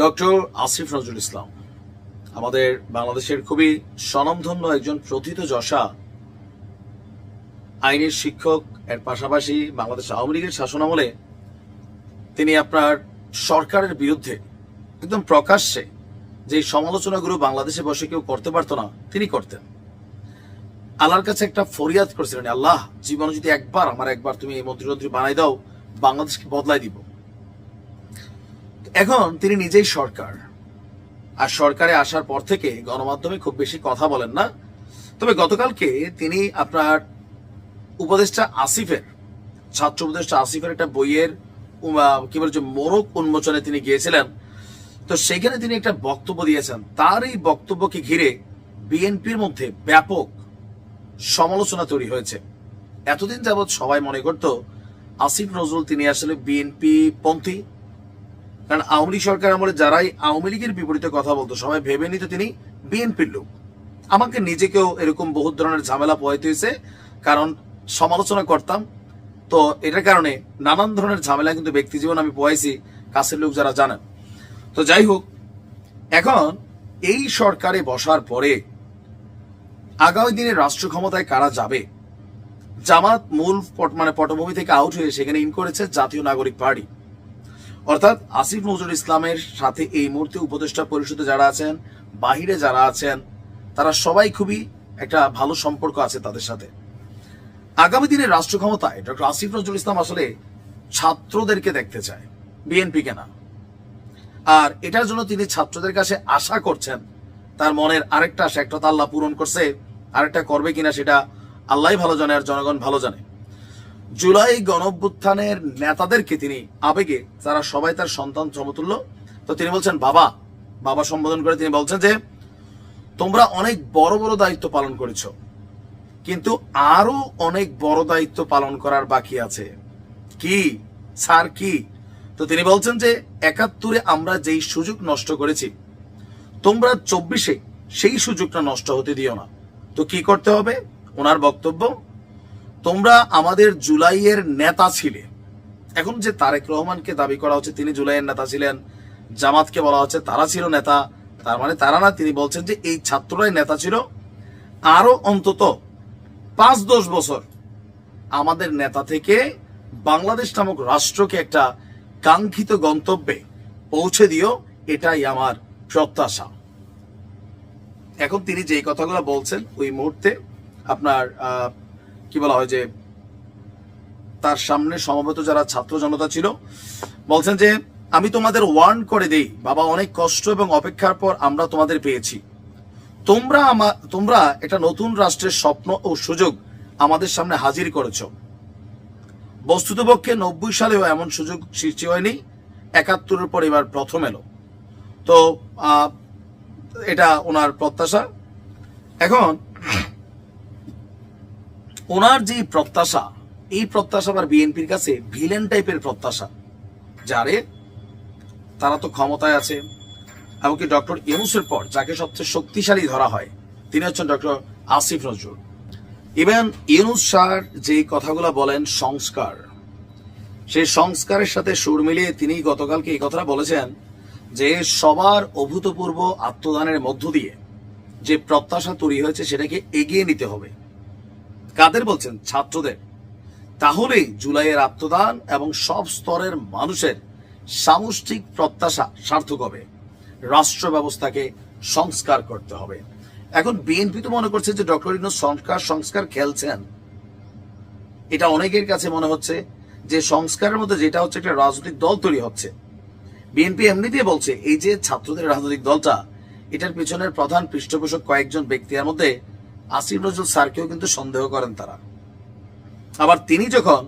Doctor Asif Nazrul Islam, আমাদের বাংলাদেশের খুবই স্বনামধন্য একজন প্রথিত যশা, আইনের শিক্ষক, এর পাশাপাশি বাংলাদেশ আওয়ামী লীগের শাসনামলে তিনি আপনার সরকারের বিরুদ্ধে একদম প্রকাশ্যে যে সমালোচনাগুলো বাংলাদেশে বসে কেউ করতে পারতো না, তিনি করতেন। আল্লাহর কাছে একটা ফরিয়াদ করেছিলেন, আল্লাহ, জীবনে যদি একবার, আমার একবার তুমি এই মন্ত্রী বানাই দাও, বাংলাদেশকে বদলাই দিব। এখন তিনি নিজেই সরকার। আর সরকারে আসার পর থেকে গণমাধ্যমে খুব বেশি কথা বলেন না। তবে গতকালকে তিনি আপনার উপদেষ্টা আসিফের, ছাত্র উপদেষ্টা আসিফের একটা বইয়ের কি বলছে মোরক উন্মোচনে তিনি গিয়েছিলেন। তো সেখানে তিনি একটা বক্তব্য দিয়েছেন। তার এই বক্তব্যকে ঘিরে বিএনপির মধ্যে ব্যাপক সমালোচনা তৈরি হয়েছে। এতদিন যাবৎ সবাই মনে করত, আসিফ নজরুল তিনি আসলে বিএনপি পন্থী। কারণ আওয়ামী লীগ সরকার আমলে যারাই আওয়ামী লীগের বিপরীতে কথা বলতো, সবাই ভেবে নিত তিনি বিএনপির লোক। আমাকে নিজেকেও এরকম বহু ধরনের ঝামেলা পোয়াইতে হয়েছে কারণ সমালোচনা করতাম। তো এটার কারণে নানান ধরনের ঝামেলা কিন্তু ব্যক্তি জীবন আমি পোয়াইছি কাছের লোক যারা জানেন। তো যাই হোক, এখন এই সরকারে বসার পরে আগামী দিনে রাষ্ট্র ক্ষমতায় কারা যাবে? জামাত মূল মানে পটভূমি থেকে আউট হয়ে সেখানে ইন করেছে জাতীয় নাগরিক পার্টি। অর্থাৎ আসিফ নজরুল ইসলামের সাথে এই মুহূর্তে উপদেষ্টা পরিষদে যারা আছেন, বাহিরে যারা আছেন, তারা সবাই খুবই একটা ভালো সম্পর্ক আছে তাদের সাথে। আগামী দিনে রাষ্ট্র ক্ষমতায় ডক্টর আসিফ নজরুল ইসলাম আসলে ছাত্রদেরকে দেখতে চায়, বিএনপিকে না। আর এটার জন্য তিনি ছাত্রদের কাছে আশা করছেন, তার মনের আরেকটা আশা, একটা তো আল্লাহ পূরণ করছে, আরেকটা করবে কিনা সেটা আল্লাহ ভালো জানে আর জনগণ ভালো জানে। জুলাই গণভ্যুত্থানের নেতাদেরকে তিনি আবেগে তারা সবাই তার সন্তান সমতুল্য, তো তিনি বলছেন, বাবা। বাবা সম্বোধন করে তিনি বলছেন যে, তোমরা অনেক বড় বড় দায়িত্ব পালন করেছ, কিন্তু আরও অনেক বড় দায়িত্ব পালন করার বাকি আছে। কি? স্যার, কি? তো তিনি বলছেন যে, একাত্তরে আমরা যেই সুযোগ নষ্ট করেছি, তোমরা চব্বিশে সেই সুযোগটা নষ্ট হতে দিও না। তো কি করতে হবে? ওনার বক্তব্য তোমরা আমাদের জুলাইয়ের নেতা ছিলে। এখন যে তারেক রহমানকে দাবি করা হচ্ছে, তিনি জুলাইয়ের নেতা ছিলেন, জামাতকে বলা হচ্ছে তারা ছিল নেতা, তার মানে তারা না, তিনি বলছেন যে এই ছাত্ররাই নেতা ছিল। আরও অন্তত পাঁচ দশ বছর আমাদের নেতা থেকে বাংলাদেশ নামক রাষ্ট্রকে একটা কাঙ্ক্ষিত গন্তব্যে পৌঁছে দিও, এটাই আমার প্রত্যাশা। এখন তিনি যে কথাগুলো বলছেন, ওই মুহূর্তে আপনার কি বলা হয় যে, তার সামনে সমবেত যারা ছাত্র জনতা ছিল, বলছেন যে, আমি তোমাদের ওয়ার্ন করে দেই, বাবা, অনেক কষ্ট এবং অপেক্ষার পর আমরা তোমাদের পেয়েছি। তোমরা আমা- তোমরা একটা নতুন রাষ্ট্রের স্বপ্ন ও সুযোগ আমাদের সামনে হাজির করেছ। বস্তুতপক্ষে নব্বই সালেও এমন সুযোগ সৃষ্টি হয়নি। একাত্তরের পর এবার প্রথম এলো। তো এটা ওনার প্রত্যাশা। এখন ওনার যে প্রত্যাশা, এই প্রত্যাশা আবার বিএনপির কাছে ভিলেন টাইপের প্রত্যাশা, যারে তারা তো ক্ষমতায় আছে এমনকি ডক্টর ইউনুসের পর যাকে সবচেয়ে শক্তিশালী ধরা হয়, তিনি হচ্ছেন doctor Asif Nazrul. Even Yunus sir যে কথাগুলো বলেন, সংস্কার, সেই সংস্কারের সাথে সুর মিলিয়ে তিনি গতকালকে এই কথাটা বলেছেন যে সবার অভূতপূর্ব আত্মদানের মধ্য দিয়ে যে প্রত্যাশা তৈরি হয়েছে, সেটাকে এগিয়ে নিতে হবে। কাদের বলছেন? ছাত্রদের। তাহলেই জুলাইয়ের আত্মদান এবং সব স্তরের মানুষের সামষ্টিক প্রত্যাশা সার্থক হবে। রাষ্ট্র ব্যবস্থাকে সংস্কার করতে হবে। এখন বিএনপি তো মনে করছে যে ডক্টর ইউনুস সংস্কার সংস্কার খেলছেন। এটা অনেকের কাছে মনে হচ্ছে যে সংস্কারের মধ্যে যেটা হচ্ছে একটা রাজনৈতিক দল তৈরি হচ্ছে। বিএনপি এমনিতেই বলছে, এই যে ছাত্রদের রাজনৈতিক দলটা, এটার পিছনের প্রধান পৃষ্ঠপোষক কয়েকজন ব্যক্তির মধ্যে আসিফ নজরুল স্যারকেও কিন্তু সন্দেহ করেন তারা। আবার তিনি যখন